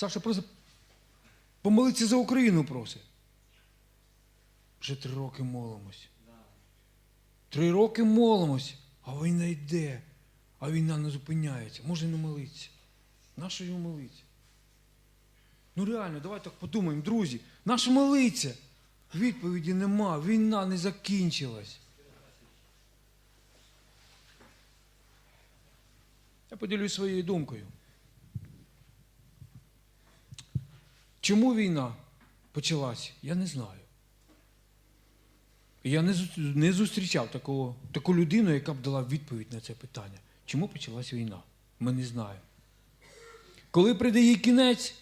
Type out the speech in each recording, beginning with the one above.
Саша просто помолиться за Україну просить. Вже три роки молимось. Три роки молимось, а війна йде, а війна не зупиняється. Може не молитися. Нащо його молитися? Ну реально, давай так подумаємо, друзі. Нащо молиться? Відповіді нема, війна не закінчилась. Я поділюсь своєю думкою. Чому війна почалась? Я не знаю. Я не, зустрічав такого, таку людину, яка б дала відповідь на це питання. Чому почалась війна? Ми не знаємо. Коли прийде її кінець,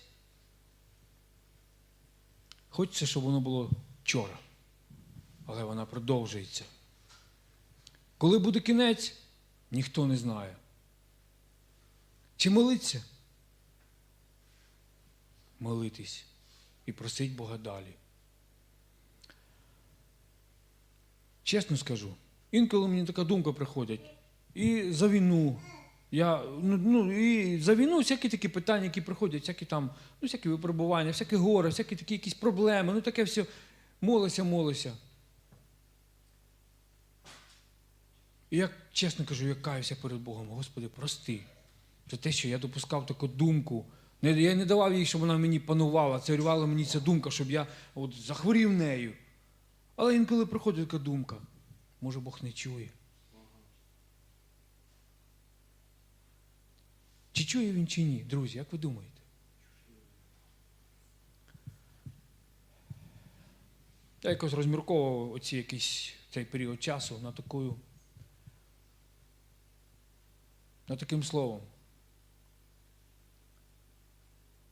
хочеться, щоб воно було вчора, але вона продовжується. Коли буде кінець, ніхто не знає. Чи молиться? Молитись і просить Бога далі. Чесно скажу, інколи мені така думка приходить. І за війну. Я, ну, ну, і за війну всякі такі питання, які приходять, всякі там, ну, всякі випробування, всякі гори, всякі такі якісь проблеми, ну таке все. Молися, молися. І я чесно кажу, я каюся перед Богом, Господи, прости. За те, що я допускав таку думку. Я не давав їй, щоб вона мені панувала, це рвала мені ця думка, щоб я от захворів нею. Але інколи приходить така думка, може Бог не чує. Чи чує він чи ні, друзі, як ви думаєте? Я якось розмірковував оці якийсь цей період часу на такою, на таким словом.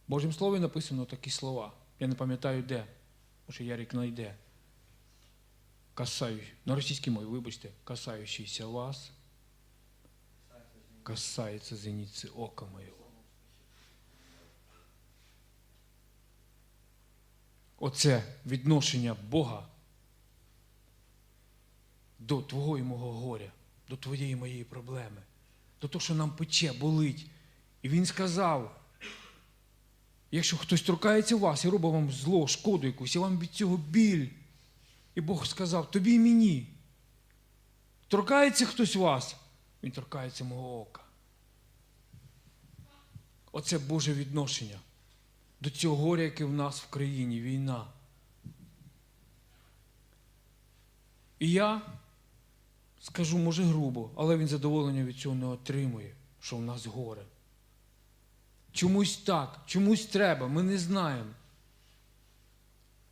В Божім Слові написано такі слова. Я не пам'ятаю де. Може, Ярик знайде. Касаю, на російській мові, вибачте, касаючийся вас, касається зеницы ока моєго. Оце відношення Бога до твого і мого горя, до твоєї моєї проблеми, до того, що нам пече, болить. І він сказав, якщо хтось торкається вас і робить вам зло, шкоду якусь, і вам від цього біль. І Бог сказав, тобі і мені. Торкається хтось вас, він торкається мого ока. Оце Боже відношення до цього горя, яке в нас в країні, війна. І я скажу, може, грубо, але він задоволення від цього не отримує, що в нас горе. Чомусь так, чомусь треба, ми не знаємо.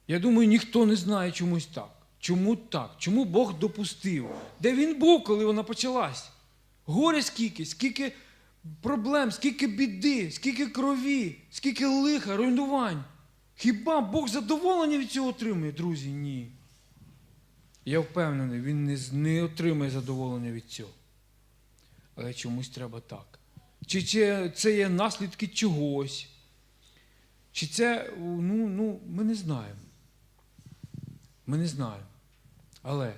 Я думаю, ніхто не знає чомусь так. Чому так? Чому Бог допустив? Де він був, коли вона почалась? Горе скільки, скільки проблем, скільки біди, скільки крові, скільки лиха, руйнувань. Хіба Бог задоволення від цього отримує, друзі? Ні. Я впевнений, він не, отримає задоволення від цього. Але чомусь треба так. Чи це, це є наслідки чогось? Чи це, ну, ну, ми не знаємо. Ми не знаємо. Але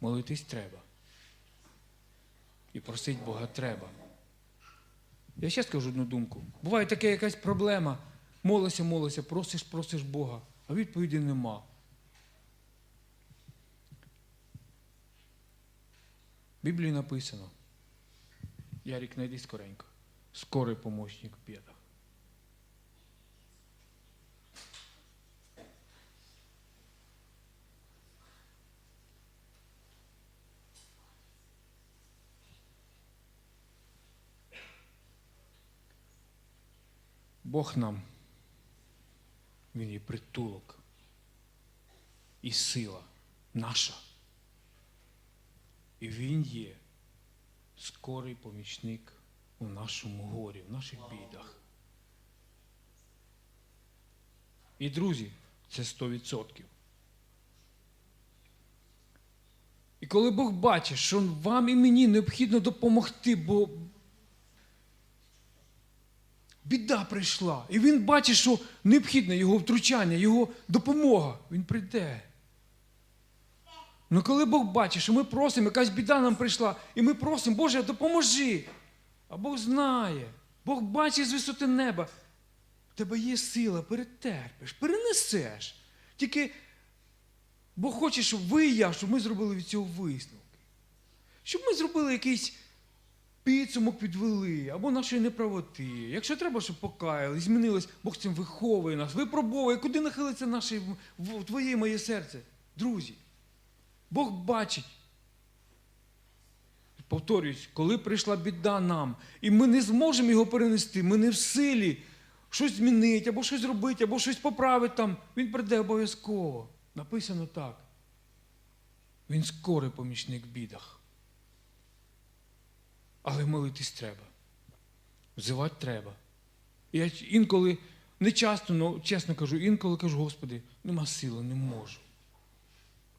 молитись треба. І просить Бога треба. Я ще скажу одну думку. Буває така якась проблема. Молишся, молишся, просиш, просиш Бога, а відповіді нема. В Біблії написано. Ярік, найди скоренько. Скорий помощник в бідах. Бог нам, Він є притулок і сила наша. І Він є скорий помічник у нашому горі, в наших бідах. І, друзі, це 100%. І коли Бог бачить, що вам і мені необхідно допомогти, бо біда прийшла. І він бачить, що необхідне його втручання, його допомога. Він прийде. Ну коли Бог бачить, що ми просимо, якась біда нам прийшла, і ми просимо, Боже, допоможи. А Бог знає, Бог бачить з висоти неба. в тебе є сила, перетерпиш, перенесеш. Тільки Бог хоче, щоб ви і я, щоб ми зробили від цього висновки. Щоб ми зробили якийсь підсумок підвели, або нашої неправоти. Якщо треба, щоб покаяли, змінилось, Бог цим виховує нас, випробовує, куди нахилиться наше твоє і моє серце. Друзі, Бог бачить. Повторюсь, коли прийшла біда нам, і ми не зможемо його перенести, ми не в силі щось змінити, або щось зробити, або щось поправити там, він прийде обов'язково. Написано так. Він скорий помічник в бідах. Але молитись треба. Взивати треба. Я інколи, не часто, але чесно кажу, інколи кажу, Господи, нема сили, не можу.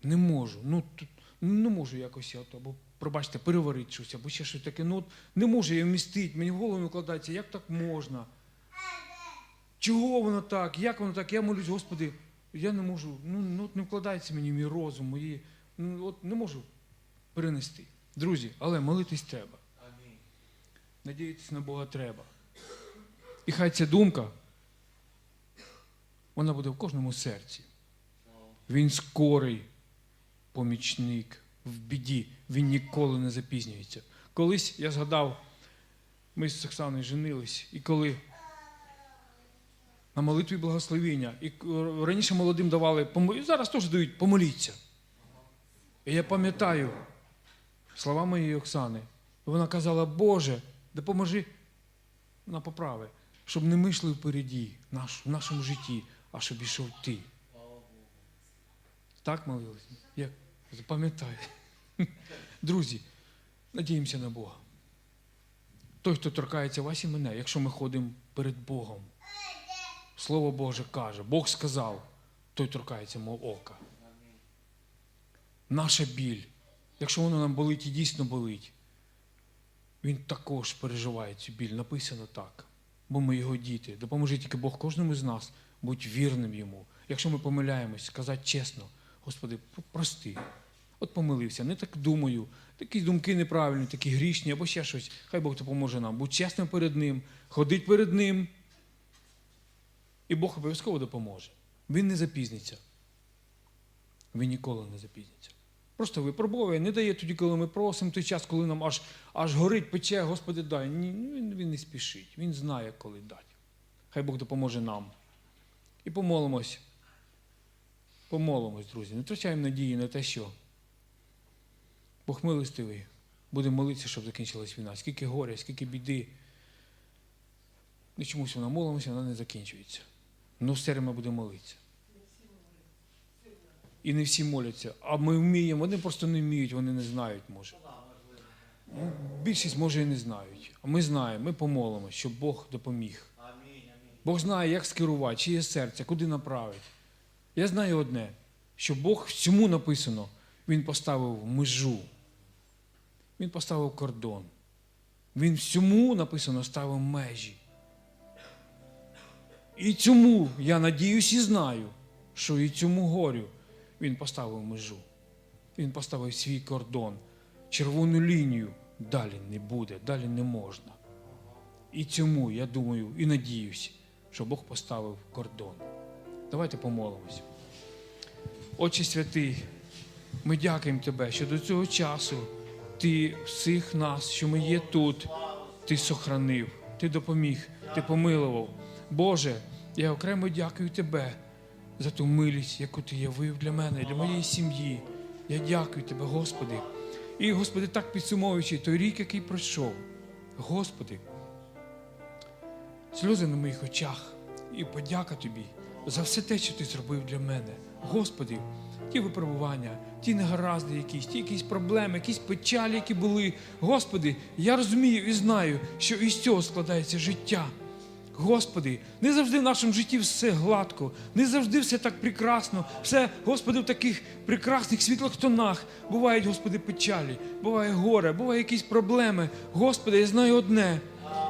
Не можу. Ну, тут, не можу якось я, або, пробачте, переварити щось, або ще щось таке. Ну, от не можу я вмістити, мені в голову не вкладається, як так можна? Чого воно так? Як воно так? Я молюсь, Господи, я не можу, ну, ну от не вкладається мені мій розум, мої, ну, от не можу перенести. Друзі, але молитись треба. Надіятися на Бога треба. І хай ця думка, вона буде в кожному серці. Він скорий помічник в біді, він ніколи не запізнюється. Колись я згадав, ми з Оксаною женились, і коли на молитві благословіння, і раніше молодим давали, і зараз теж дають, помоліться. І я пам'ятаю слова моєї Оксани. Вона казала, Боже, допоможи на поправи, щоб не ми йшли впереді в нашому житті, а щоб ішов ти. Так молилися? Як? Запам'ятаю. Друзі, надіємося на Бога. Той, хто торкається вас і мене, якщо ми ходимо перед Богом. Слово Боже каже, Бог сказав, той торкається мого ока. Наша біль, якщо воно нам болить і дійсно болить, він також переживає цю біль. Написано так. Бо ми його діти. Допоможи тільки Бог кожному з нас бути вірним йому. Якщо ми помиляємось, сказати чесно, Господи, прости. От помилився, не так думаю, такі думки неправильні, такі грішні або ще щось. Хай Бог допоможе нам. Будь чесним перед Ним, ходить перед Ним. І Бог обов'язково допоможе. Він не запізниться. Він ніколи не запізниться. Просто випробовує, не дає тоді, коли ми просимо, той час, коли нам аж, аж горить, пече, Господи, дай. Ні, ну, він, він не спішить. Він знає, коли дати. Хай Бог допоможе нам. І помолимось. Помолимось, друзі. Не втрачаємо надії на те, що Бог милостивий. Будемо молитися, щоб закінчилась війна. Скільки горя, скільки біди. І чомусь вона молимося, вона не закінчується. Ну, все время будемо молитися. І не всі моляться. А ми вміємо, вони просто не вміють, вони не знають, може. Ну, Більшість може і не знають. А ми знаємо, ми помолимося, щоб Бог допоміг. Бог знає, як скерувати, чиє серце, куди направити. Я знаю одне, що Бог всьому написано, Він поставив межу. Він поставив кордон. Він всьому написано ставив межі. І цьому я надіюсь і знаю, що і цьому горю він поставив межу. Він поставив свій кордон, червону лінію. Далі не буде, далі не можна. І цьому, я думаю, і надіюсь, що Бог поставив кордон. Давайте помолимось. Отче святий, ми дякуємо Тебе, що до цього часу Ти всіх нас, що ми є тут, Ти сохранив, Ти допоміг, Ти помилував. Боже, я окремо дякую Тебе за ту милість, яку Ти явив для мене, для моєї сім'ї. Я дякую Тебе, Господи. І, Господи, так підсумовуючи той рік, який пройшов. Господи, сльози на моїх очах і подяка Тобі за все те, що Ти зробив для мене. Господи, ті випробування, ті негаразди якісь, ті якісь проблеми, якісь печалі, які були. Господи, я розумію і знаю, що із цього складається життя. Господи, не завжди в нашому житті все гладко, не завжди все так прекрасно. Все, Господи, в таких прекрасних світлих тонах бувають, Господи, печалі, буває горе, бувають якісь проблеми. Господи, я знаю одне,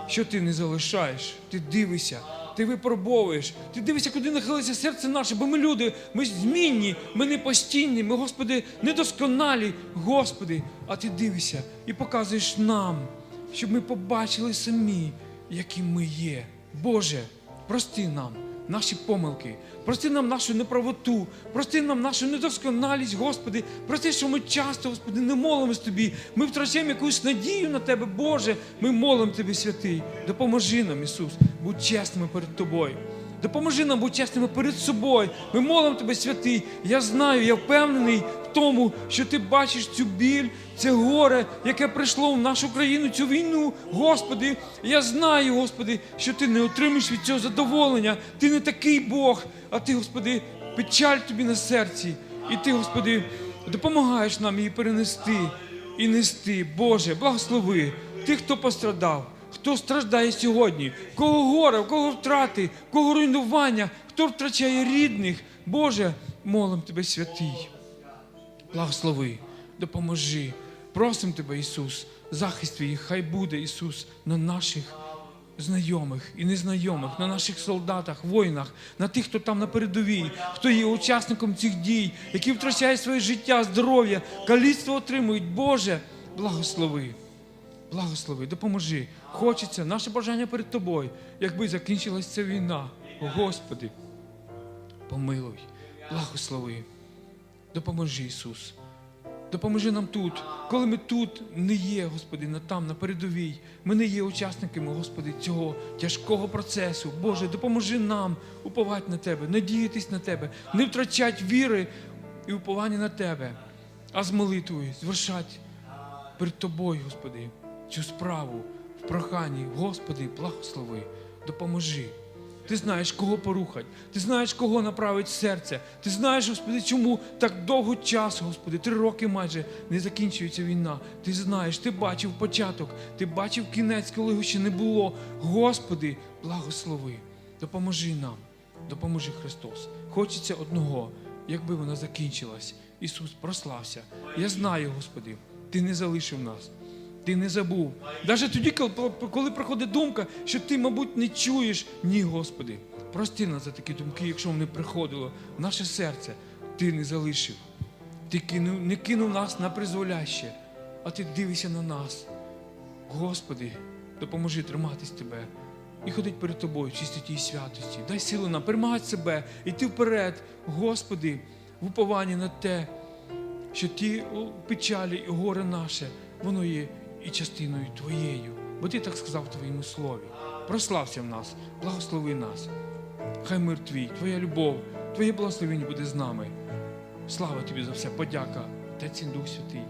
що Ти не залишаєш, Ти дивишся, Ти випробовуєш, Ти дивишся, куди нахилиться серце наше, бо ми люди, ми змінні, ми не постійні, ми, Господи, недосконалі, Господи, а Ти дивишся і показуєш нам, щоб ми побачили самі, які ми є. Боже, прости нам наші помилки, прости нам нашу неправоту, прости нам нашу недосконалість, Господи. Прости, що ми часто, Господи, не молимось Тобі. Ми втрачаємо якусь надію на Тебе, Боже. Ми молимо Тебе, святий. Допоможи нам, Ісус, будь чесними перед Тобою. Допоможи нам бути чесними перед собою. Ми молимо Тебе, святий. Я знаю, я впевнений в тому, що ти бачиш цю біль, це горе, яке прийшло в нашу країну, цю війну. Господи, я знаю, Господи, що ти не отримаєш від цього задоволення. Ти не такий Бог, а ти, Господи, печаль тобі на серці. І ти, Господи, допомагаєш нам її перенести і нести. Боже, благослови тих, хто пострадав. Хто страждає сьогодні, кого горе, кого втрати, кого руйнування, хто втрачає рідних. Боже, молим Тебе, святий. Благослови, допоможи. Просим Тебе, Ісус, захист Твій, хай буде, Ісус, на наших знайомих і незнайомих, на наших солдатах, воїнах, на тих, хто там на передовій, хто є учасником цих дій, які втрачають своє життя, здоров'я, каліцтво отримують. Боже, благослови. Благослови, допоможи. Хочеться наше бажання перед тобою, якби закінчилась ця війна. Господи, помилуй, благослови, допоможи, Ісус. Допоможи нам тут, коли ми тут не є, Господи, на там, на передовій. Ми не є учасниками, Господи, цього тяжкого процесу. Боже, допоможи нам уповати на Тебе, надіятись на Тебе, не втрачати віри і уповання на Тебе, а з молитвою звершати перед Тобою, Господи, цю справу в проханні. Господи, благослови, допоможи. Ти знаєш, кого порухати, ти знаєш, кого направить серце. Ти знаєш, Господи, чому так довго часу, Господи, три роки майже не закінчується війна. Ти знаєш, ти бачив початок, ти бачив кінець, коли його ще не було. Господи, благослови, допоможи нам, допоможи Христос. Хочеться одного, якби вона закінчилась. Ісус прослався. Я знаю, Господи, Ти не залишив нас. Ти не забув. Навіть тоді, коли- приходить думка, що ти, мабуть, не чуєш. Ні, Господи, прости нас за такі думки, якщо вони приходило в наше серце. Ти не залишив. Ти кинув, не кинув нас на призволяще, а ти дивишся на нас. Господи, допоможи триматись Тебе і ходить перед тобою в чистоті і святості. Дай силу нам перемагати себе, йти вперед, Господи, в упованні на те, що ті печалі і горе наше, воно є і частиною Твоєю. Бо Ти так сказав в Твоєму слові. Прослався в нас, благослови нас. Хай мир Твій, Твоя любов, Твоє благословення буде з нами. Слава Тобі за все, подяка, Отець і Дух Святий.